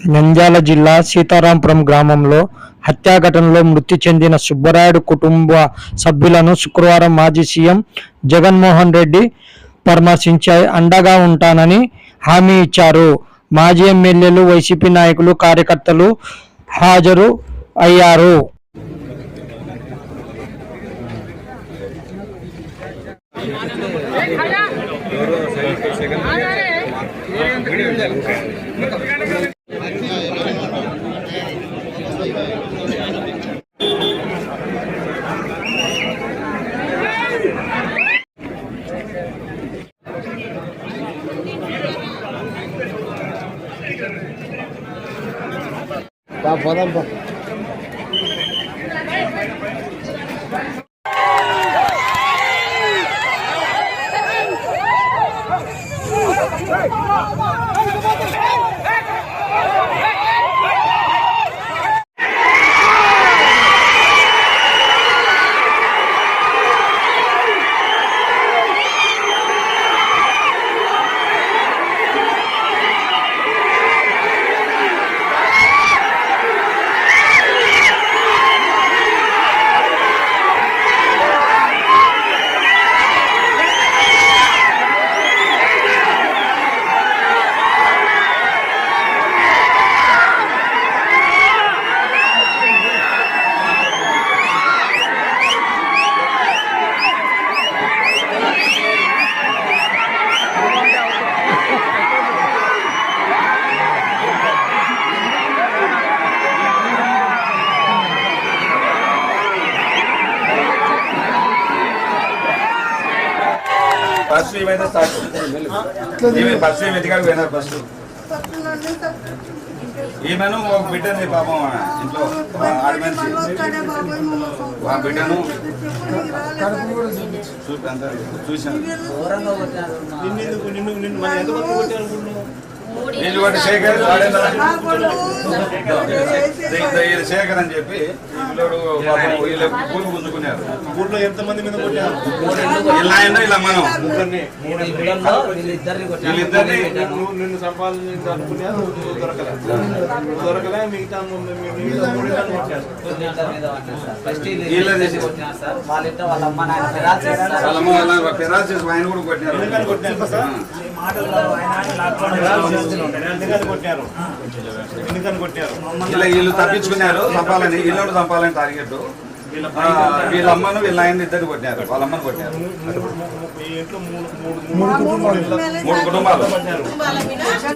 నంద్యాల జిల్లా సీతారాంపురం గ్రామంలో హత్యా ఘటనలో మృతి చెందిన సుబ్బరాయుడు కుటుంబ సభ్యులను శుక్రవారం మాజీ సీఎం జగన్మోహన్ రెడ్డి పరామర్శించే అండగా ఉంటానని హామీ ఇచ్చారు. మాజీ ఎమ్మెల్యేలు వైసీపీ నాయకులు కార్యకర్తలు హాజరు అయ్యారు. Papadan bak. Hey! ఫస్ట్ ఏమైతే ఫస్ట్ ఎదిగాడు? పోయినారు ఫస్ట్ ఈమెను ఒక బిడ్డని పాపం ఇంట్లో ఆడి మనిషి. ఆ బిడ్డను చూసాను ఒకటి శేఖర్ శేఖర్ అని చెప్పి పిల్లోడు పాపం వీళ్ళు పూలు గుంజుకున్నారు. ఊర్లో ఎంత మంది మీద కొట్టారు? ఇలా ఆయన ఇలా మనం. వీళ్ళిద్దరిని నిన్ను సంపాదించాలనుకున్నా నువ్వు దొరకలే. దొరకలే మిగతా వాళ్ళ ఆయన కూడా కొట్టినారు. వీళ్ళు తప్పించుకున్నారు చంపాలని వీళ్ళు చంపాలని టార్గెట్ వీళ్ళ అమ్మను వీళ్ళ ఆయన ఇద్దరు కొట్టినారు వాళ్ళ అమ్మను కొట్టినారు. ఈ ఇంట్లో మూడు మూడు మూడు కుటుంబాలు.